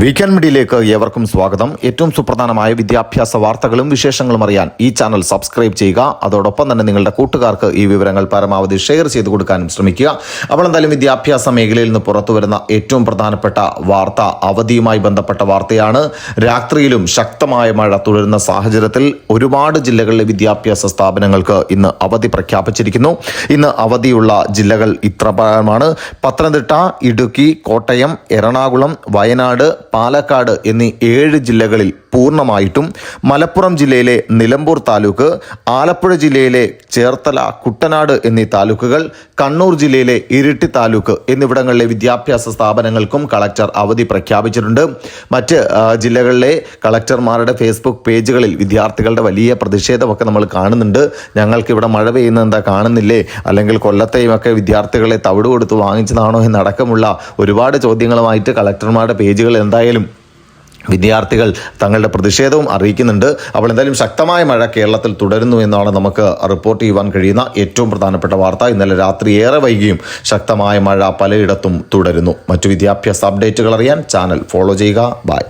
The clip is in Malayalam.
വീക്കെൻഡ് മീഡിയയിലേക്ക് ഏവർക്കും സ്വാഗതം. ഏറ്റവും സുപ്രധാനമായ വിദ്യാഭ്യാസ വാർത്തകളും വിശേഷങ്ങളും അറിയാൻ ഈ ചാനൽ സബ്സ്ക്രൈബ് ചെയ്യുക. അതോടൊപ്പം തന്നെ നിങ്ങളുടെ കൂട്ടുകാർക്ക് ഈ വിവരങ്ങൾ പരമാവധി ഷെയർ ചെയ്തു കൊടുക്കാനും ശ്രമിക്കുക. അപ്പോൾ എന്തായാലും വിദ്യാഭ്യാസ മേഖലയിൽ നിന്ന് പുറത്തു വരുന്ന ഏറ്റവും പ്രധാനപ്പെട്ട വാർത്ത അവധിയുമായി ബന്ധപ്പെട്ട വാർത്തയാണ്. രാത്രിയിലും ശക്തമായ മഴ തുടരുന്ന സാഹചര്യത്തിൽ ഒരുപാട് ജില്ലകളിലെ വിദ്യാഭ്യാസ സ്ഥാപനങ്ങൾക്ക് ഇന്ന് അവധി പ്രഖ്യാപിച്ചിരിക്കുന്നു. ഇന്ന് അവധിയുള്ള ജില്ലകൾ ഇത്രമാണ് പത്തനംതിട്ട ഇടുക്കി കോട്ടയം എറണാകുളം വയനാട് പാലക്കാട് എന്നീ ഏഴ് ജില്ലകളിൽ പൂർണമായിട്ടും മലപ്പുറം ജില്ലയിലെ നിലമ്പൂർ താലൂക്ക് ആലപ്പുഴ ജില്ലയിലെ ചേർത്തല കുട്ടനാട് എന്നീ താലൂക്കുകൾ കണ്ണൂർ ജില്ലയിലെ ഇരിട്ടി താലൂക്ക് എന്നിവിടങ്ങളിലെ വിദ്യാഭ്യാസ സ്ഥാപനങ്ങൾക്കും കളക്ടർ അവധി പ്രഖ്യാപിച്ചിട്ടുണ്ട്. മറ്റ് ജില്ലകളിലെ കളക്ടർമാരുടെ ഫേസ്ബുക്ക് പേജുകളിൽ വിദ്യാർത്ഥികളുടെ വലിയ പ്രതിഷേധമൊക്കെ നമ്മൾ കാണുന്നുണ്ട്. ഞങ്ങൾക്ക് ഇവിടെ മഴ പെയ്യുന്നത് എന്താ കാണുന്നില്ലേ? അല്ലെങ്കിൽ കൊല്ലത്തെയും ഒക്കെ വിദ്യാർത്ഥികളെ തവിട് കൊടുത്ത് വാങ്ങിച്ചതാണോ എന്നടക്കമുള്ള ഒരുപാട് ചോദ്യങ്ങളുമായിട്ട് കളക്ടർമാരുടെ പേജുകൾ എന്തായാലും വിദ്യാർത്ഥികൾ തങ്ങളുടെ പ്രതിഷേധവും അറിയിക്കുന്നുണ്ട്. അപ്പോൾ എന്തായാലും ശക്തമായ മഴ കേരളത്തിൽ തുടരുന്നു എന്നാണ് നമുക്ക് റിപ്പോർട്ട് ചെയ്യുവാൻ കഴിയുന്ന ഏറ്റവും പ്രധാനപ്പെട്ട വാർത്ത. ഇന്നലെ രാത്രി ഏറെ വൈകിയും ശക്തമായ മഴ പലയിടത്തും തുടരുന്നു. മറ്റു വിദ്യാഭ്യാസ അപ്ഡേറ്റുകൾ അറിയാൻ ചാനൽ ഫോളോ ചെയ്യുക. ബൈ